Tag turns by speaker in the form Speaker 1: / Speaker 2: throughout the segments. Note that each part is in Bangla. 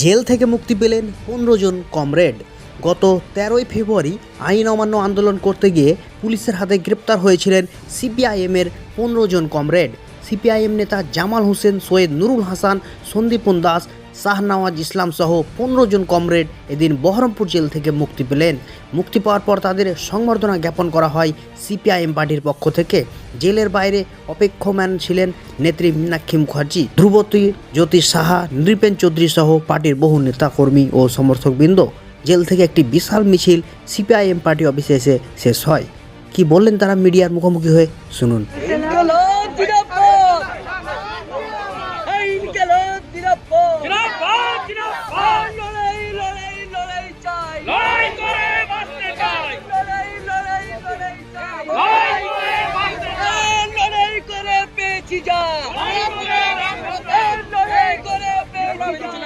Speaker 1: জেল থেকে মুক্তি পেলেন পনেরো জন কমরেড। গত তেরোই ফেব্রুয়ারি আইন অমান্য আন্দোলন করতে গিয়ে পুলিশের হাতে গ্রেপ্তার হয়েছিলেন সিপিআইএমের পনেরো জন কমরেড। সিপিআইএম নেতা জামাল হোসেন, সৈয়দ নুরুল হাসান, সন্দীপন দাস শাহনওয়াজ ইসলাম সহ পনেরো জন কমরেড এদিন বহরমপুর জেল থেকে মুক্তি পেলেন। মুক্তি পাওয়ার পর তাদের সংবর্ধনা জ্ঞাপন করা হয় সিপিআইএম পার্টির পক্ষ থেকে। জেলের বাইরে অপেক্ষমান ছিলেন নেত্রী মীনাক্ষী মুখার্জি, ধ্রুবতী জ্যোতি সাহা, নৃপেন চৌধুরী সহ পার্টির বহু নেতাকর্মী ও সমর্থকবৃন্দ। জেল থেকে একটি বিশাল মিছিল সিপিআইএম পার্টি অফিসে এসে শেষ হয়। কি বললেন তারা মিডিয়ার মুখোমুখি হয়ে? শুনুন।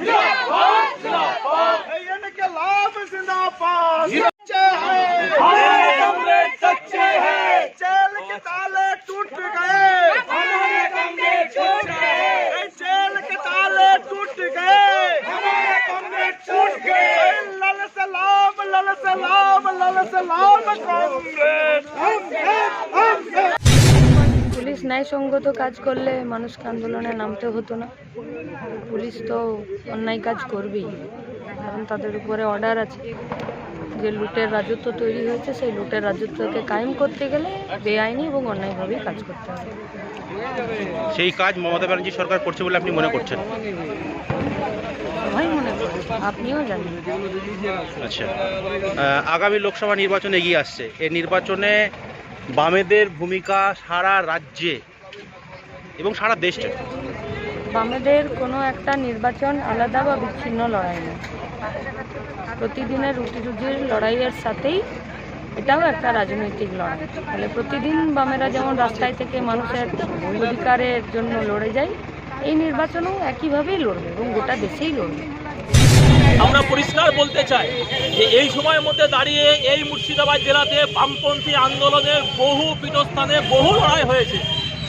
Speaker 2: जिंदाबाद।
Speaker 3: जिंदाबाद जिंदाबाद
Speaker 2: सच्चे हैं
Speaker 3: सच्चे हैं
Speaker 2: जेल के ताले टूट गए
Speaker 3: हमारे कांग्रेस टूट गए
Speaker 2: जेल के ताले टूट गए
Speaker 3: हमारे कांग्रेस टूट गए
Speaker 2: लल सलाम लल सलाम लल सलाम
Speaker 4: ন্যায়সঙ্গত কাজ করলে মানুষকে আন্দোলনে নামতে হতো না। পুলিশ তো অন্যায় কাজ করবেই কারণ তাদের উপরে অর্ডার আছে। যে লুটের রাজত্ব তৈরি হয়েছে সেই লুটের রাজত্বকে কায়েম করতে গেলে বেআইনি এবং অন্যায়ভাবেই কাজ করতে হবে।
Speaker 5: সেই কাজ মমতা ব্যানার্জি সরকার করছে বলে আপনি মনে করছেন?
Speaker 4: সবাই মনে আপনিও জানেন।
Speaker 5: আচ্ছা। আগামী লোকসভা নির্বাচন এগিয়ে আসছে। এই নির্বাচনে বামেদের ভূমিকা সারা রাজ্যে এবং সারা দেশে।
Speaker 4: বামেদের কোনো একটা নির্বাচন আলাদা বা বিচ্ছিন্ন লড়াই না প্রতিদিনের রুটি রুজির লড়াইয়ের সাথেই এটাও একটা রাজনৈতিক লড়াই। তাহলে প্রতিদিন বামেরা যেমন রাস্তায় থেকে মানুষের অধিকারের জন্য লড়ে যায়, এই নির্বাচনেও একইভাবেই লড়বে এবং গোটা দেশেই লড়বে।
Speaker 3: আমরা পরিষ্কার বলতে চাই যে এই সময়ের মধ্যে দাঁড়িয়ে এই মুর্শিদাবাদ জেলাতে বামপন্থী আন্দোলনের বহু পীঠস্থানে বহু লড়াই হয়েছে।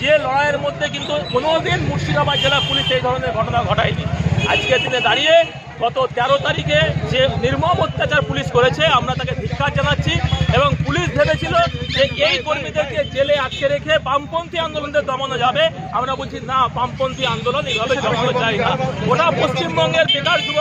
Speaker 3: যে লড়াইয়ের মধ্যে কিন্তু কোনোদিন মুর্শিদাবাদ জেলা পুলিশ এই ধরনের ঘটনা ঘটায়নি। আজকের দিনে দাঁড়িয়ে গত তেরো তারিখে যে নির্মম অত্যাচার পুলিশ করেছে, আমরা তাকে ধিক্কার জানাচ্ছি এবং পুলিশ ভেবেছিল যে এই কর্মীদেরকে জেলে আটকে রেখে বামপন্থী আন্দোলনদের দমানো যাবে। আমরা বলছি, না, বামপন্থী আন্দোলন এইভাবে দমানো যায় না। গোটা পশ্চিমবঙ্গের বেকার যুবকদের যে সমস্যা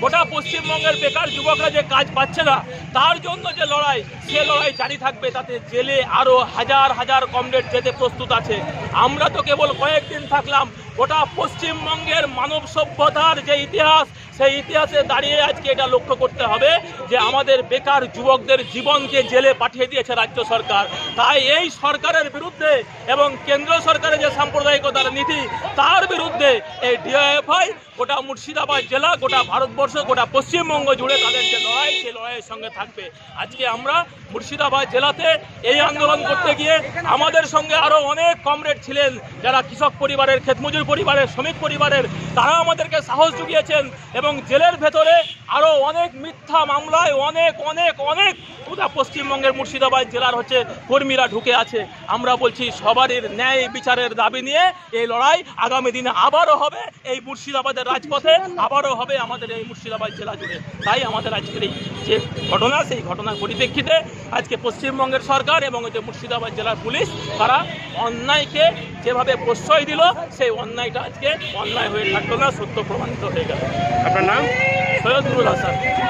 Speaker 3: গোটা পশ্চিমবঙ্গের বেকার যুবকরা যে কাজ পাচ্ছে না, তার জন্য যে লড়াই, সে লড়াই জারি থাকবে, তাতে জেলে আরও হাজার হাজার কমরেড যেতে প্রস্তুত আছে। আমরা তো কেবল কয়েকদিন থাকলাম গোটা পশ্চিমবঙ্গের মানব সভ্যতার যে ইতিহাস, সেই ইতিহাসে দাঁড়িয়ে আজকে এটা লক্ষ্য করতে হবে যে আমাদের বেকার যুবকদের জীবনকে জেলে পাঠিয়ে দিয়েছে রাজ্য সরকার। তাই এই সরকারের বিরুদ্ধে এবং কেন্দ্র সরকারের যে সাম্প্রদায়িকতার নীতি, তার বিরুদ্ধে এই ডিআইএফআই, গোটা মুর্শিদাবাদ জেলা, গোটা ভারতবর্ষ, গোটা পশ্চিমবঙ্গ জুড়ে তাদের যে লড়াই, সেই লড়াইয়ের সঙ্গে থাকবে। আজকে আমরা মুর্শিদাবাদ জেলাতে এই আন্দোলন করতে গিয়ে আমাদের সঙ্গে আরও অনেক কমরেড ছিলেন, যারা কৃষক পরিবারের ক্ষেতমজুর পরিবারের, শ্রমিক পরিবারের, তারা আমাদেরকে সাহস জুগিয়েছেন এবং জেলের ভেতরে আরও অনেক মিথ্যা মামলায় অনেক অনেক অনেক গোটা পশ্চিমবঙ্গের মুর্শিদাবাদ জেলার হচ্ছে কর্মীরা ঢুকে আছে। আমরা বলছি সবারই ন্যায় বিচারের দাবি নিয়ে এই লড়াই আগামী দিনে আবারও হবে, এই মুর্শিদাবাদের রাজপথে আবারও হবে আমাদের এই মুর্শিদাবাদ জেলা জুড়ে। তাই আমাদের আজকের এই যে ঘটনা, সেই ঘটনার পরিপ্রেক্ষিতে আজকে পশ্চিমবঙ্গের সরকার এবং যে মুর্শিদাবাদ জেলার পুলিশ, তারা অন্যায়কে যেভাবে প্রশ্রয় দিল সেই অন্যায়টা আজকে অন্যায় হয়ে থাকল না সত্য প্রমাণিত হয়ে গেল।
Speaker 5: আপনার নাম?
Speaker 3: সৈয়দ নুরুল হাসান।